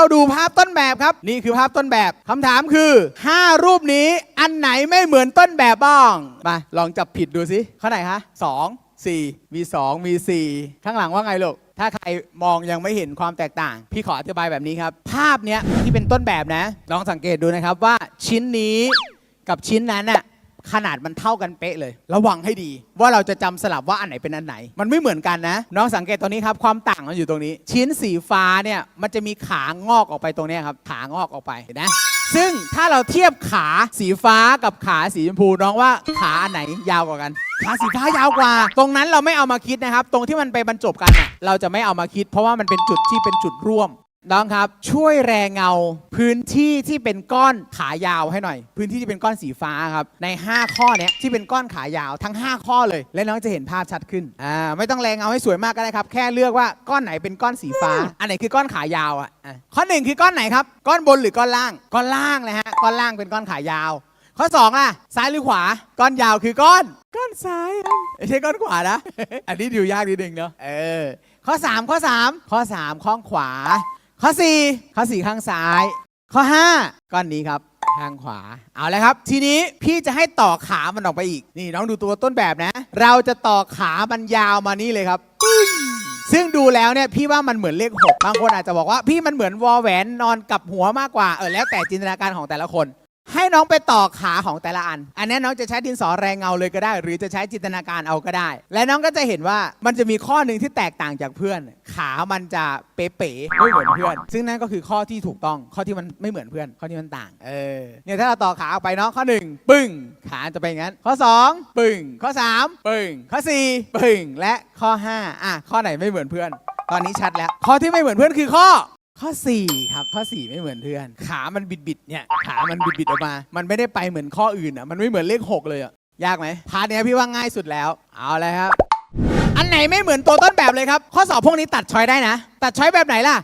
เราดูภาพต้นแบบครับ นี่คือภาพต้นแบบคำถามคือ 5 รูปนี้อันไหนไม่เหมือนต้นแบบบ้างมาลองจับผิดดูสิข้อไหนคะ2 4มี2มี4ข้างหลังว่าไงลูกถ้าใครมองยังไม่เห็นความแตกต่าง พี่ขออธิบายแบบนี้ครับ ภาพเนี้ยที่เป็นต้นแบบนะ ลองสังเกตดูนะครับว่าชิ้นนี้กับชิ้นนั้นน่ะ ขนาดมันเท่ากันเป๊ะเลย ระวังให้ดีว่าเราจะจำสลับว่าอันไหนเป็นอันไหน มันไม่เหมือนกันนะ น้องสังเกตตรงนี้ครับ ความต่างมันอยู่ตรงนี้ ชิ้นสีฟ้าเนี่ยมันจะมีขางอกออกไปตรงเนี้ยครับ ขางอกออกไปเห็นไหมซึ่งถ้าเราเทียบขาสีฟ้ากับขาสีชมพูน้องว่าขาอันไหนยาวกว่ากัน ขาสีฟ้ายาวกว่า ตรงนั้นเราไม่เอามาคิดนะครับ ตรงที่มันไปบรรจบกันน่ะเราจะไม่เอามาคิด เพราะว่ามันเป็นจุดที่เป็นจุดร่วม น้องครับช่วยแรงเงาพื้นที่ที่เป็นก้อนขายาวให้หน่อย พื้นที่ที่เป็นก้อนสีฟ้าครับใน 5 ข้อเนี้ยที่เป็นก้อนขายาวทั้ง 5 ข้อเลย และน้องจะเห็นภาพชัดขึ้นอ่าไม่ต้องแรงเงาให้สวยมากก็ได้ครับ แค่เลือกว่าก้อนไหนเป็นก้อนสีฟ้า อันไหนคือก้อนขายาวอะอะข้อหนึ่งคือก้อนไหนครับ ก้อนบนหรือก้อนล่าง ก้อนล่างเลยฮะก้อนล่างเป็นก้อนขายาว ข้อ2อะซ้ายหรือขวา ก้อนยาวคือก้อน ก้อนซ้ายครับไม่ใช่ก้อนขวานะ อันนี้ดูยากนิดนึงเนาะเออข้อ3ข้อ3ข้อ3ข้างขวา ข้อ 4 ข้อ 4 ข้างซ้าย ข้อ 5 ก้อนนี้ครับข้างขวา เอาแล้วครับ ทีนี้พี่จะให้ต่อขามันออกไปอีก นี่น้องดูตัวต้นแบบนะ เราจะต่อขามันยาวมานี่เลยครับ ซึ่งดูแล้วเนี่ยพี่ว่ามันเหมือนเลขหกบางคนอาจจะบอกว่า พี่มันเหมือนวอแหวนนอนกับหัวมากกว่า เออแล้วแต่จินตนาการของแต่ละคน ให้น้องไปต่อขาของแต่ละอัน อันนี้น้องจะใช้ดินสอแรงเงาเลยก็ได้ หรือจะใช้จินตนาการเอาก็ได้ และน้องก็จะเห็นว่ามันจะมีข้อหนึ่งที่แตกต่างจากเพื่อน ขามันจะเป๋ๆไม่เหมือนเพื่อน ซึ่งนั่นก็คือข้อที่ถูกต้องข้อที่มันไม่เหมือนเพื่อน ข้อที่มันต่างเออเนี่ยถ้าเราต่อขาออกไปเนาะข้อหนึ่งปึ้งขาจะเป็นอย่างนั้น ข้อสองปึ้งข้อสามปึ้งข้อสี่ปึ้งและข้อห้าอะข้อไหนไม่เหมือนเพื่อน ตอนนี้ชัดแล้ว ข้อที่ไม่เหมือนเพื่อนคือข้อ ข้อ 4 ครับ ข้อ 4 ไม่เหมือนเพื่อน ขามันบิดบิดๆเนี่ยขามันบิดบิดๆออกมา มันไม่ได้ไปเหมือนข้ออื่นอะมันไม่เหมือนเลข 6 เลยอะยากไหมพาร์ทเนี้ยพี่ว่าง่ายสุดแล้ว เอาเลยครับ อันไหนไม่เหมือนตัวต้นแบบเลยครับ ข้อสอบพวกนี้ตัดช้อยได้นะ ตัดช้อยแบบไหนล่ะ